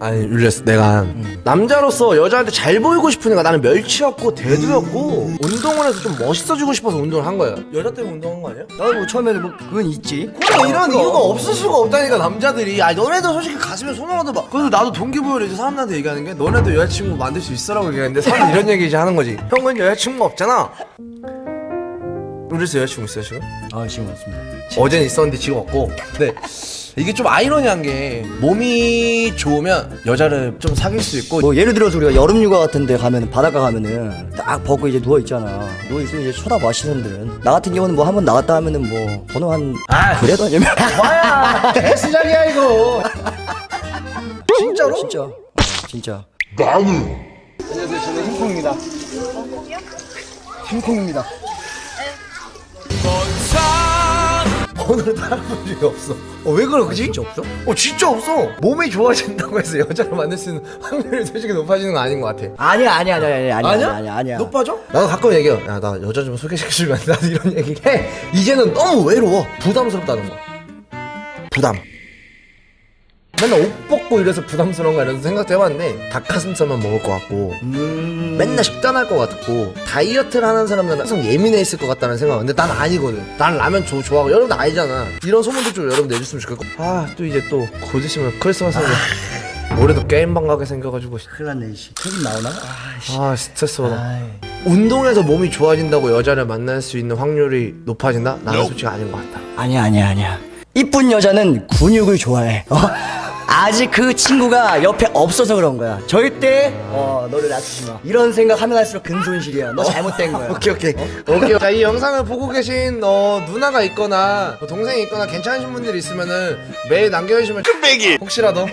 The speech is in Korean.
아니 율리스 내가 남자로서 여자한테 잘 보이고 싶으니까 나는 멸치였고 대두였고 운동을 해서 좀 멋있어지고 싶어서 운동을 한 거예요. 여자 때문에 운동한 거 아니야? 나도 뭐 처음에는 뭐 그건 있지. 그래 이런 이유가 없을 수가 없다니까 남자들이. 아 너네도 솔직히 가슴에 손을 얻어봐. 그래서 나도 동기부여를 이제 사람들한테 얘기하는 게 너네도 여자친구 만들 수 있어라고 얘기하는데 사람들 이런 얘기 이제 하는 거지. 형은 여자친구가 없잖아 율리스 여자친구 있어요 지금? 아 지금 맞습니다. 어제는 있었는데 지금 없고 근데 이게 좀 아이러니한 게 몸이 좋으면 여자를 좀 사귈 수 있고 뭐 예를 들어서 우리가 여름 휴가 같은데 가면 바닷가 가면은 딱 벗고 이제 누워 있잖아. 누워 있으면 이제 쳐다봐 시선들은. 나 같은 경우는 뭐 한 번 나갔다 하면은 뭐 번호 한 아. 그래도 아니면 뭐야 개수작이야 이거 진짜로? 진짜 어, 진짜. 오늘 다른 분이 없어 어, 왜 그래 그지? 진짜 없어? 어 진짜 없어 몸이 좋아진다고 해서 여자를 만날 수 있는 확률이 솔직히 높아지는 건 아닌 것 같아 아니야 아니야 아니야 아니야 아니야 아니야 아니야. 높아져? 나도 가끔 얘기해 야 나 여자 좀 소개시켜주면 안 돼? 나도 이런 얘기 해 이제는 너무 외로워 부담스럽다는 거 부담 맨날 옷 벗고 이래서 부담스러운가 이런 생각도 해봤는데 닭가슴살만 먹을 것 같고 음. 맨날 식단할 것 같고 다이어트를 하는 사람들은 항상 예민해 있을 것 같다는 생각 근데 난 아니거든 난 라면 조, 좋아하고 여러분도 알잖아 이런 소문도 좀 여러분 내줬으면 좋겠고 아 또 이제 또곧 있으면 크리스마스인데 올해도 게임방 가게 생겨가지고 큰일 났네 씨. 책임 나오나? 아 씨. 아 스트레스 받아 아이. 운동해서 몸이 좋아진다고 여자를 만날 수 있는 확률이 높아진다? 나는 솔직히 아닌 것 같다 아니야 아니야 아니야 이쁜 여자는 근육을 좋아해 어? 아직 그 친구가 옆에 없어서 그런 거야. 절대 어 너를 놔두지 마. 이런 생각 하면 할수록 근손실이야. 너 잘못된 거야. 오케이 오케이. 오케이. 자 이 영상을 보고 계신 어, 누나가 있거나 뭐 동생이 있거나 괜찮으신 분들이 있으면은 매일 남겨주시면 쭈빼기. 혹시라도